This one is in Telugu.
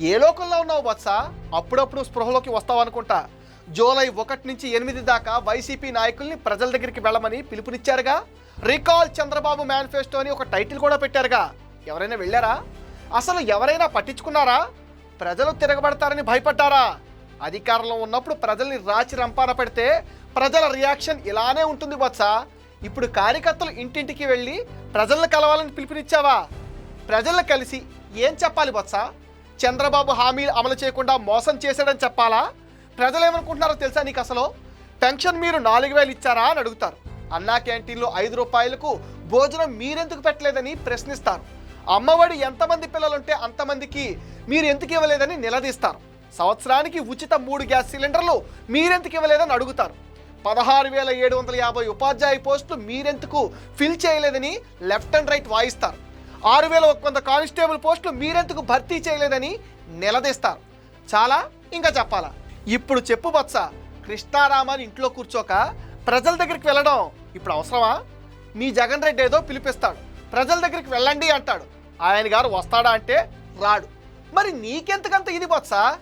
ఏ లోకంలో ఉన్నావు వత్స అప్పుడప్పుడు స్పృహలోకి వస్తావు అనుకుంటా. జూలై ఒకటి నుంచి ఎనిమిది దాకా వైసీపీ నాయకుల్ని ప్రజల దగ్గరికి వెళ్ళమని పిలుపునిచ్చారుగా. రికాల్ చంద్రబాబు మేనిఫెస్టో అని ఒక టైటిల్ కూడా పెట్టారుగా. ఎవరైనా వెళ్ళారా? అసలు ఎవరైనా పట్టించుకున్నారా? ప్రజలు తిరగబడతారని భయపడ్డారా? అధికారంలో ఉన్నప్పుడు ప్రజల్ని రాచి రంపాన పెడితే ప్రజల రియాక్షన్ ఇలానే ఉంటుంది బొత్స. ఇప్పుడు కార్యకర్తలు ఇంటింటికి వెళ్ళి ప్రజలను కలవాలని పిలుపునిచ్చావా? ప్రజలను కలిసి ఏం చెప్పాలి బొత్స? చంద్రబాబు హామీలు అమలు చేయకుండా మోసం చేశాడని చెప్పాలా? ప్రజలు ఏమనుకుంటున్నారో తెలుసా నీకు అసలు? పెన్షన్ మీరు నాలుగు వేలు ఇచ్చారా అని అడుగుతారు. అన్నా క్యాంటీన్లో ఐదు రూపాయలకు భోజనం మీరెందుకు పెట్టలేదని ప్రశ్నిస్తారు. అమ్మఒడి ఎంతమంది పిల్లలుంటే అంతమందికి మీరు ఎందుకు ఇవ్వలేదని నిలదీస్తారు. సంవత్సరానికి ఉచిత మూడు గ్యాస్ సిలిండర్లు మీరెందుకు ఇవ్వలేదని అడుగుతారు. పదహారు వేల ఏడు వందల యాభై ఉపాధ్యాయ పోస్టులు మీరెందుకు ఫిల్ చేయలేదని లెఫ్ట్ అండ్ రైట్ వాయిస్తారు. ఆరు వేల ఒక వంద కానిస్టేబుల్ పోస్టులు మీరెందుకు భర్తీ చేయలేదని నిలదీస్తారు. చాలా ఇంకా చెప్పాలా? ఇప్పుడు చెప్పు బత్స కృష్ణారామాని ఇంట్లో కూర్చోక ప్రజల దగ్గరికి వెళ్ళడం ఇప్పుడు అవసరమా? మీ జగన్ రెడ్డి ఏదో పిలిపిస్తాడు. ప్రజల దగ్గరికి వెళ్ళండి అంటాడు. ఆయన గారు వస్తాడా అంటే రాడు. మరి నీకెంతకంత ఇది బొత్సా?